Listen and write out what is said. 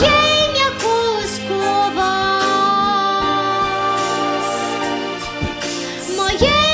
Є ім'я Колискова. Моє